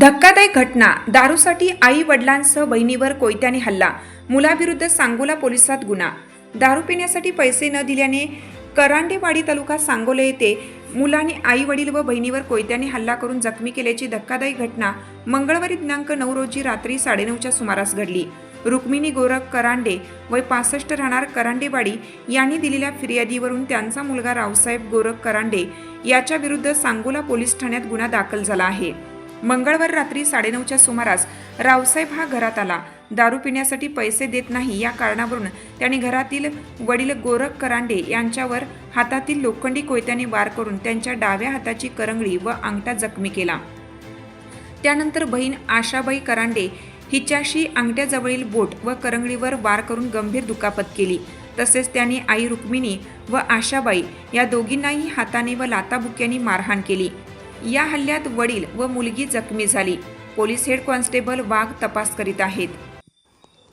धक्कादायक घटना. दारूसाठी आई वडिलांसह बहिणीवर कोयत्याने हल्ला. मुलाविरुद्ध सांगोला पोलिसात गुन्हा. दारू पिण्यासाठी पैसे न दिल्याने करांडेवाडी तालुका सांगोला येथे मुलाने आई वडील व बहिणीवर कोयत्याने हल्ला करून जखमी केल्याची धक्कादायी घटना मंगळवारी दिनांक नऊ रोजी रात्री साडेनऊच्या सुमारास घडली. रुक्मिणी गोरख करांडे वय पासष्ट राहणार करांडेवाडी यांनी दिलेल्या फिर्यादीवरून त्यांचा मुलगा रावसाहेब गोरख करांडे याच्या विरुद्ध सांगोला पोलीस ठाण्यात गुन्हा दाखल झाला आहे. मंगळवार रात्री साडेनऊच्या सुमारास रावसाहेब हा घरात आला. दारू पिण्यासाठी पैसे देत नाही या कारणावरून त्याने घरातील वडील गोरख करांडे यांच्यावर हातातील लोखंडी कोयत्याने वार करून त्यांच्या डाव्या हाताची करंगळी व अंगठा जखमी केला. त्यानंतर बहीण आशाबाई करांडे हिच्याशी अंगठ्याजवळील बोट व करंगळीवर वार करून गंभीर दुखापत केली. तसेच त्याने आई रुक्मिणी व आशाबाई या दोघींनाही हाताने व लाताबुक्यांनी मारहाण केली. या हल्ल्यात वडील व मुलगी जखमी झाली. पोलीस हेड कॉन्स्टेबल वाघ तपास करीत आहेत.